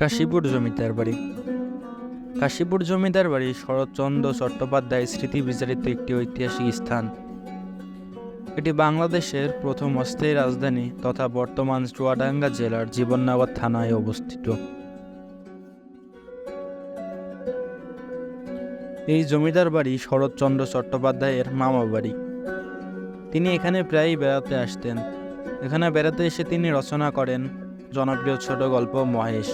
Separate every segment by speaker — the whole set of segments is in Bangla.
Speaker 1: কাশীপুর জমিদার বাড়ি। কাশীপুর জমিদার বাড়ি শরৎচন্দ্র চট্টোপাধ্যায় স্মৃতি বিচারিত একটি ঐতিহাসিক স্থান। এটি বাংলাদেশের প্রথম অস্থায়ী রাজধানী তথা বর্তমান চুয়াডাঙ্গা জেলার জীবননগর থানায় অবস্থিত। এই জমিদার বাড়ি শরৎচন্দ্র চট্টোপাধ্যায়ের মামা বাড়ি। তিনি এখানে প্রায়ই বেড়াতে আসতেন। এখানে বেড়াতে এসে তিনি রচনা করেন জনপ্রিয় ছোট গল্প মহেশ।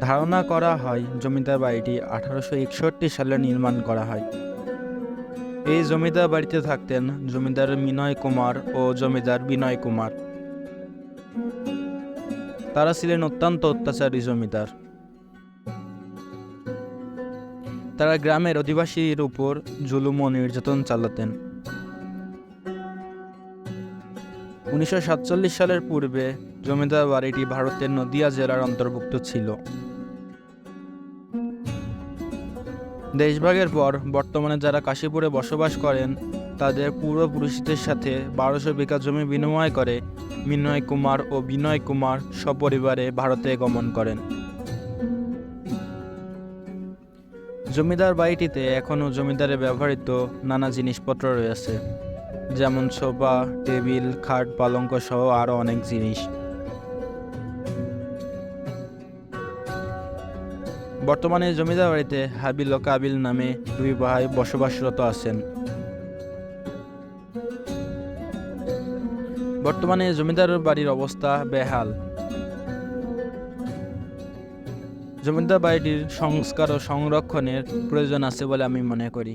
Speaker 1: ধারণা করা হয় জমিদার বাড়িটি আঠারোশো একষট্টি সালে নির্মাণ করা হয়। এই জমিদার বাড়িতে থাকতেন জমিদার মিনয় কুমার ও জমিদার বিনয় কুমার। তারা ছিলেন অত্যন্ত অত্যাচারী জমিদার। তারা গ্রামের অধিবাসীর উপর জুলুম ও নির্যাতন চালাতেন। উনিশশো সাতচল্লিশ সালের পূর্বে জমিদার বাড়িটি ভারতের নদিয়া জেলার অন্তর্ভুক্ত ছিল। দেশভাগের পর বর্তমানে যারা কাশীপুরে বসবাস করেন, তাদের পূর্বপুরুষদের সাথে বারোশো বিঘা জমি বিনিময় করে বিনয় কুমার ও বিনয় কুমার সপরিবারে ভারতে গমন করেন। জমিদার বাড়িটিতে এখনও জমিদারে ব্যবহৃত নানা জিনিসপত্র রয়েছে, যেমন সোফা টেবিল, খাট, পালঙ্ক সহ আরও অনেক জিনিস। বর্তমানে জমিদার বাড়িতে হাবিল ও কাবিল নামে দুই ভাই বসবাসরত আছেন। বর্তমানে জমিদার বাড়ির অবস্থা বেহাল। জমিদার বাড়িটির সংস্কার ও সংরক্ষণের প্রয়োজন আছে বলে আমি মনে করি।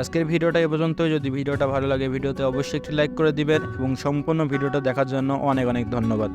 Speaker 1: আজকের ভিডিওটা এ পর্যন্ত যদি ভিডিওটা ভালো লাগে, ভিডিওতে অবশ্যই একটি লাইক করে দিবেন এবং সম্পূর্ণ ভিডিওটা দেখার জন্য অনেক অনেক ধন্যবাদ।